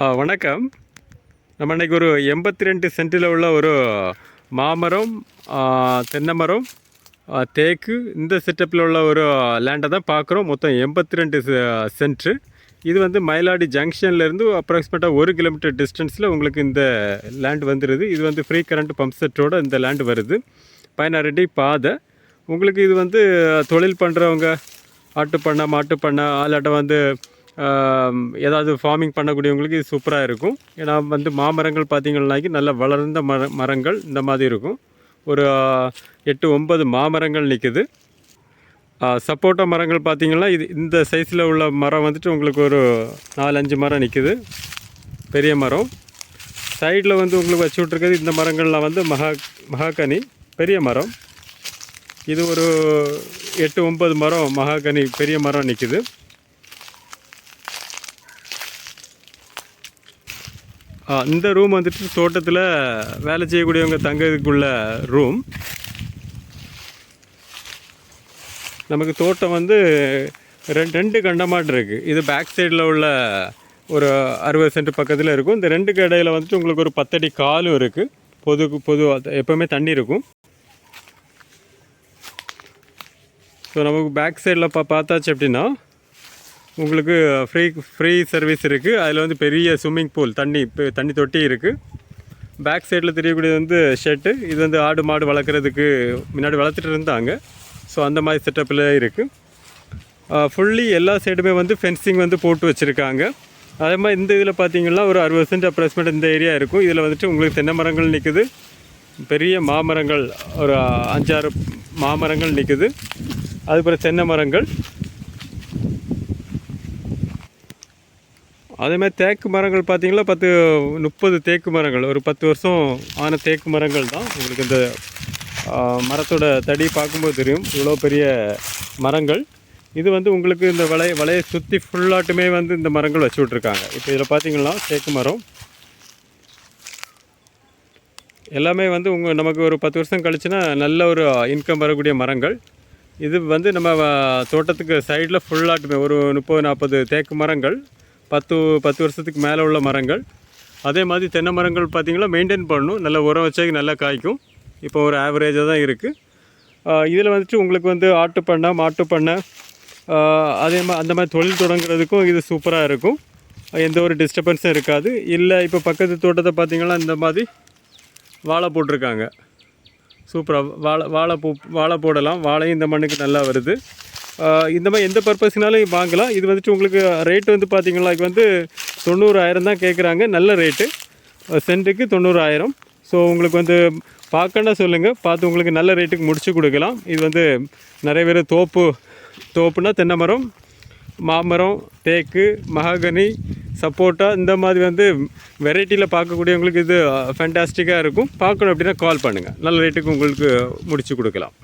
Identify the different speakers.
Speaker 1: ஆ, வணக்கம். நம்ம இன்றைக்கி ஒரு எண்பத்தி ரெண்டு சென்ட்டில் உள்ள ஒரு மாமரம் தென்னை மரம் தேக்கு இந்த செட்டப்பில் உள்ள ஒரு லேண்டை தான் பார்க்குறோம். மொத்தம் எண்பத்தி ரெண்டு சென்ட்ரு. இது வந்து மயிலாடி ஜங்ஷன்லேருந்து அப்ராக்சிமேட்டாக ஒரு கிலோமீட்டர் டிஸ்டன்ஸில் உங்களுக்கு இந்த லேண்ட் வந்துடுது இது வந்து ஃப்ரீ கரண்ட் பம்ப் செட்டோட இந்த லேண்ட் வருது. பதினாறு பாதை. உங்களுக்கு இது வந்து தொழில் பண்ணுறவங்க ஆட்டு பண்ணை மாட்டு பண்ணை அல்லாட்ட வந்து ஏதாவது ஃபார்மிங் பண்ணக்கூடியவங்களுக்கு இது சூப்பராக இருக்கும். ஏன்னா வந்து மாமரங்கள் பார்த்தீங்கன்னாக்கி நல்ல வளர்ந்த மர மரங்கள் இந்த மாதிரி இருக்கும். ஒரு எட்டு ஒன்பது மாமரங்கள் நிற்குது சப்போட்டா மரங்கள் பார்த்தீங்கன்னா இது இந்த சைஸில் உள்ள மரம் வந்துட்டு உங்களுக்கு ஒரு நாலஞ்சு மரம் நிற்குது பெரிய மரம். சைடில் வந்து உங்களுக்கு வச்சு விட்ருக்கிறது இந்த மரங்கள்லாம் வந்து மகா மகாகனி பெரிய மரம். இது ஒரு எட்டு ஒன்பது மரம் மகாகனி பெரிய மரம் நிற்குது இந்த ரூம் வந்துட்டு தோட்டத்தில் வேலை செய்யக்கூடியவங்க தங்கிறதுக்குள்ள ரூம் நமக்கு தோட்டம் வந்து ரெண்டு ரெண்டு கண்டமாட்டு இருக்குது இது பேக் சைடில் உள்ள ஒரு அறுபது சென்ட் பக்கத்தில் இருக்கும். இந்த ரெண்டு கடையில் வந்துட்டு உங்களுக்கு ஒரு பத்தடி காலும் இருக்குது பொது பொது எப்போவுமே தண்ணி இருக்கும். ஸோ நமக்கு பேக் சைடில் பா பார்த்தாச்சு அப்படின்னா உங்களுக்கு ஃப்ரீ ஃப்ரீ சர்வீஸ் இருக்குது அதில் வந்து பெரிய ஸ்விம்மிங் பூல் தண்ணி தண்ணி தொட்டி இருக்குது பேக் சைடில் தெரியக்கூடியது வந்து ஷெட்டு இது வந்து ஆடு மாடு வளர்க்குறதுக்கு முன்னாடி வளர்த்துட்டு இருந்தாங்க. ஸோ அந்த மாதிரி செட்டப்பில் இருக்குது ஃபுல்லி எல்லா சைடுமே வந்து ஃபென்சிங் வந்து போட்டு வச்சுருக்காங்க. அதே மாதிரி இந்த இதில் பார்த்தீங்கன்னா ஒரு அறுபது சென்ட் அப்ராக்சிமேட் இந்த ஏரியா இருக்கும். இதில் வந்துட்டு உங்களுக்கு தென்னை மரங்கள் நிற்குது பெரிய மாமரங்கள் ஒரு அஞ்சாறு மாமரங்கள் நிற்குது அதுக்கப்புறம் தென்னை மரங்கள். அதே மாதிரி தேக்கு மரங்கள் பார்த்தீங்கன்னா பத்து முப்பது தேக்கு மரங்கள். ஒரு பத்து வருஷம் ஆன தேக்கு மரங்கள் தான். உங்களுக்கு இந்த மரத்தோட தடி பார்க்கும்போது தெரியும். இவ்வளோ பெரிய மரங்கள். இது வந்து உங்களுக்கு இந்த வலை வலையை சுற்றி ஃபுல்லாட்டுமே வந்து இந்த மரங்கள் வச்சு விட்ருக்காங்க இப்போ இதில் பார்த்தீங்கன்னா தேக்கு மரம். எல்லாமே வந்து உங்கள் நமக்கு ஒரு பத்து வருஷம் கழிச்சுன்னா நல்ல ஒரு இன்கம் வரக்கூடிய மரங்கள். இது வந்து நம்ம தோட்டத்துக்கு சைடில் ஃபுல்லாட்டுமே ஒரு முப்பது நாற்பது தேக்கு மரங்கள். பத்து பத்து வருஷத்துக்கு மேலே உள்ள மரங்கள். அதே மாதிரி தென்னை மரங்கள் பார்த்திங்கன்னா மெயின்டைன் பண்ணணும். நல்லா உரம் வச்சா நல்லா காய்க்கும். இப்போ ஒரு ஆவரேஜாக தான் இருக்குது இதில் வந்துட்டு உங்களுக்கு வந்து ஆட்டு பண்ணை மாட்டு பண்ணை அதே மாதிரி அந்த மாதிரி தொழில் தொடங்குறதுக்கும் இது சூப்பராக இருக்கும். எந்த ஒரு டிஸ்டர்பன்ஸும் இருக்காது. இல்லை இப்போ பக்கத்து தோட்டத்தை பார்த்திங்கன்னா இந்த மாதிரி வாழை போட்டிருக்காங்க. சூப்பராக வாழை வாழை பூ வாழை போடலாம். வாழையும் இந்த மண்ணுக்கு நல்லா வருது. இந்த மாதிரி எந்த பர்பஸ்னாலும் வாங்கலாம். இது வந்துட்டு உங்களுக்கு ரேட்டு வந்து பார்த்திங்கனா இது வந்து தொண்ணூறாயிரம் தான் கேட்குறாங்க நல்ல ரேட்டு சென்ட்டுக்கு தொண்ணூறாயிரம். ஸோ உங்களுக்கு வந்து பார்க்கணுன்னா சொல்லுங்கள் பார்த்து உங்களுக்கு நல்ல ரேட்டுக்கு முடிச்சு கொடுக்கலாம். இது வந்து நிறைய பேர் தோப்பு தோப்புனா தென்னை மரம் மாமரம் தேக்கு மகாகனி சப்போட்டா இந்த மாதிரி வந்து வெரைட்டியில் பார்க்கக்கூடியவங்களுக்கு இது ஃபேண்டாஸ்டிக்காக இருக்கும். பார்க்கணும் அப்படின்னா கால் பண்ணுங்கள் நல்ல ரேட்டுக்கு உங்களுக்கு முடிச்சு கொடுக்கலாம்.